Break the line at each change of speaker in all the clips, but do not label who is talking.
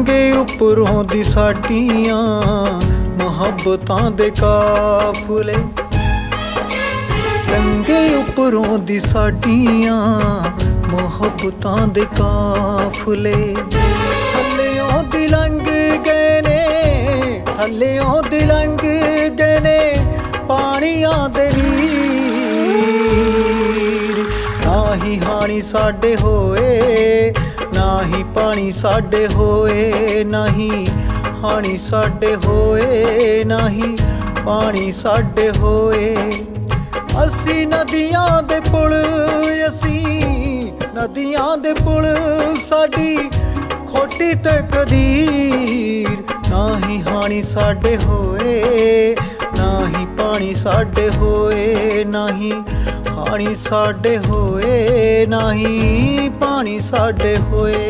ਉੱਪਰੋਂ ਦੀ ਸਾਡੀਆਂ ਮੁਹੱਬਤਾਂ ਦੇ ਕਾਫਲੇ। ਰੰਗੇ ਉੱਪਰੋਂ ਦੀ ਸਾਡੀਆਂ ਮੁਹੱਬਤਾਂ ਦੇ ਕਾਫਲੇ। ਥੱਲਿਓਂ ਦੀ ਲੰਘ ਗਏ ਨੇ, ਥੱਲਿਓਂ ਦੀ ਲੰਘ ਗਏ ਨੇ ਪਾਣੀਆਂ ਦੇ ਨੀਰ। ਨਾ ਹੀ ਹਾਣੀ ਸਾਡੇ ਹੋਏ ਨਾ ਹੀ ਪਾਣੀ ਸਾਡੇ ਹੋਏ ਨਹੀਂ, ਹਾਣੀ ਸਾਡੇ ਹੋਏ ਨਹੀਂ, ਪਾਣੀ ਸਾਡੇ ਹੋਏ। ਅਸੀਂ ਨਦੀਆਂ ਦੇ ਪੁਲ ਅਸੀਂ, ਨਦੀਆਂ ਦੇ ਪੁਲ ਸਾਡੀ ਖੋਟੀ ਤਕਦੀਰ ਨਾ ਹੀ ਹਾਣੀ ਸਾਡੇ ਹੋਏ ਨਾ ਹੀ ਪਾਣੀ ਸਾਡੇ ਹੋਏ ਨਹੀਂ ਪਾਣੀ ਸਾਡੇ ਹੋਏ ਨਾ ਹੀ ਪਾਣੀ ਸਾਡੇ ਹੋਏ।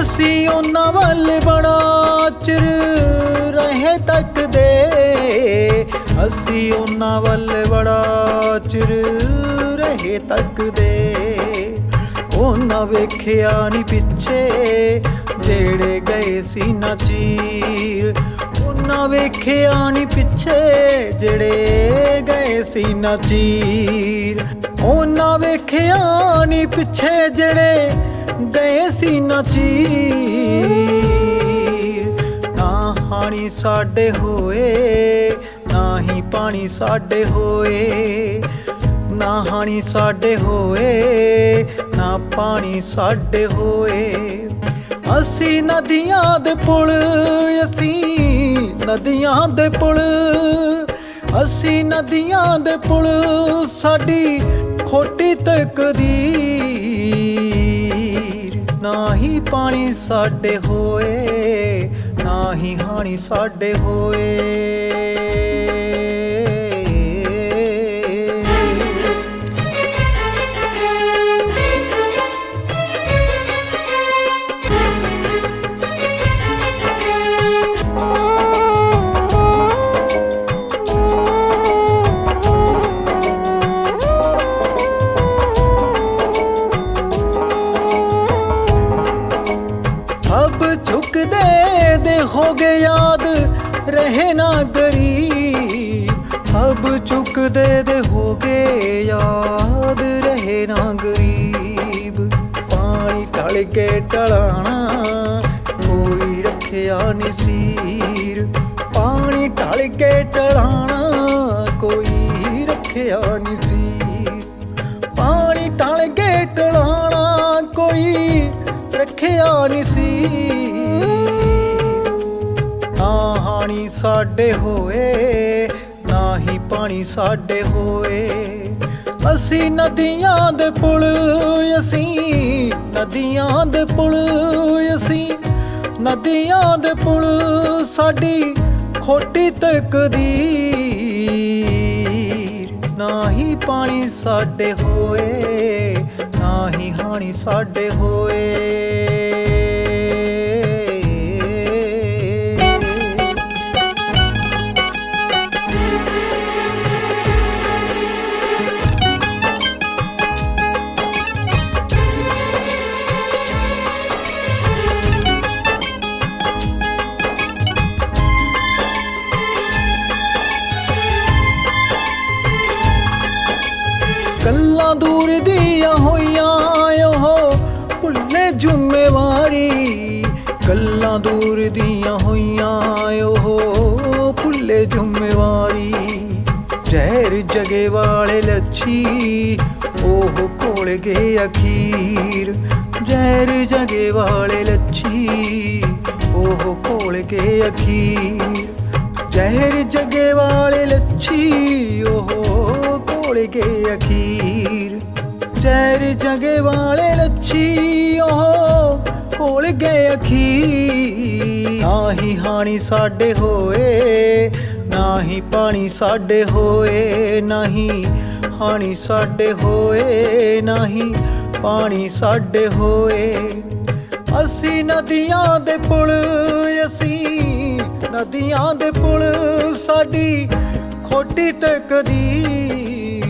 ਅਸੀਂ ਉਹਨਾਂ ਵੱਲ ਬੜਾ ਚਿਰ ਰਹੇ ਤੱਕਦੇ ਅਸੀਂ ਉਹਨਾਂ ਵੱਲ ਬੜਾ ਚਿਰ ਰਹੇ ਤੱਕਦੇ ਉਹਨਾਂ ਵੇਖਿਆ ਨਹੀਂ ਪਿੱਛੇ, ਜਿਹੜੇ ਗਏ ਸੀ ਨਾ ਚੀਰ। ਉਹਨਾਂ ਵੇਖਿਆ ਨਹੀਂ ਪਿੱਛੇ, ਜਿਹੜੇ ਗਏ ਸੀ ਨਾ ਚੀਰ। ਉਹਨਾਂ ਵੇਖਿਆ ਨਹੀਂ ਪਿੱਛੇ, ਜਿਹੜੇ ਗਏ ਸੀ ਨਾ ਚੀਰ। ਨਾ ਸਾਡੇ ਹੋਏ, ਨਾ ਹੀ ਪਾਣੀ ਸਾਡੇ ਹੋਏ, ਨਾ ਹਾਣੀ ਸਾਡੇ ਹੋਏ, ਨਾ ਪਾਣੀ ਸਾਡੇ ਹੋਏ। ਅਸੀਂ ਨਦੀਆਂ ਦੇ ਪੁਲ, ਅਸੀਂ ਨਦੀਆਂ ਦੇ ਪੁਲ, ਅਸੀਂ ਨਦੀਆਂ ਦੇ ਪੁਲ, ਸਾਡੀ ਖੋਟੀ ਤਕਦੀਰ ਨਾ ਹੀ ਪਾਣੀ ਸਾਡੇ ਹੋਏ। ਨਾ ਹੀ ਹਾਣੀ ਸਾਡੇ ਹੋਏ। ਨਾ ਗਰੀਬ ਅਬ ਚੁੱਕਦੇ ਦੇ ਹੋ ਕੇ ਯਾਦ ਰਹੇ ਨਾ ਗਰੀਬ। ਪਾਣੀ ਢਲ ਕੇ ਟਲਾਣਾ ਕੋਈ ਰੱਖਿਆ ਨਹੀਂ ਨਸੀਰ ਪਾਣੀ ਢਲ ਕੇ ਟਲਾਣਾ ਕੋਈ ਰੱਖਿਆ ਨਸੀਰ ਸਾਡੇ ਹੋਏ, ਨਾ ਹੀ ਪਾਣੀ ਸਾਡੇ ਹੋਏ। ਅਸੀਂ ਨਦੀਆਂ ਦੇ ਪੁਲ, ਅਸੀਂ ਨਦੀਆਂ ਦੇ ਪੁਲ, ਅਸੀਂ ਨਦੀਆਂ ਦੇ ਪੁਲ, ਸਾਡੀ ਖੋਟੀ ਤਕਦੀਰ। ਨਾ ਹੀ ਪਾਣੀ ਸਾਡੇ ਹੋਏ, ਨਾ ਹੀ ਹਾਣੀ ਸਾਡੇ ਹੋਏ। ਗੱਲਾਂ ਦੂਰ ਦੀਆਂ ਹੋਈਆਂ ਉਹ ਭੁੱਲੇ ਜ਼ਿੰਮੇਵਾਰੀ। ਗੱਲਾਂ ਦੂਰ ਦੀਆਂ ਹੋਈਆਂ ਉਹ ਭੁੱਲੇ ਜ਼ਿੰਮੇਵਾਰੀ। ਜ਼ਹਿਰ ਜਗੇ ਵਾਲੇ ਲੱਛੀ, ਉਹ ਕੋਲ ਗਏ ਅਖੀਰ। ਜ਼ਹਿਰ ਜਗੇ ਵਾਲੇ ਲੱਛੀ, ਉਹ ਕੋਲ ਗਏ ਅਖੀਰ। ਜ਼ਹਿਰ ਜਗੇ ਵਾਲੇ ਲੱਛੀ ਉਹ ਕੋਲ ਗਏ ਅਖੀਰ। ਜ਼ਹਿਰ ਜਗੇ ਵਾਲੇ ਲੱਛੀ ਉਹ ਕੋਲ ਗਏ ਅਖੀਰ। ਨਾ ਹੀ ਹਾਣੀ ਸਾਡੇ ਹੋਏ, ਨਾ ਹੀ ਪਾਣੀ ਸਾਡੇ ਹੋਏ ਨਹੀਂ ਹਾਣੀ ਸਾਡੇ ਹੋਏ ਨਹੀਂ ਪਾਣੀ ਸਾਡੇ ਹੋਏ। ਅਸੀਂ ਨਦੀਆਂ ਦੇ ਪੁਲ, ਅਸੀਂ ਨਦੀਆਂ ਦੇ ਪੁਲ, ਸਾਡੀ ਖੋਟੀ ਤੇ ਕਦੀ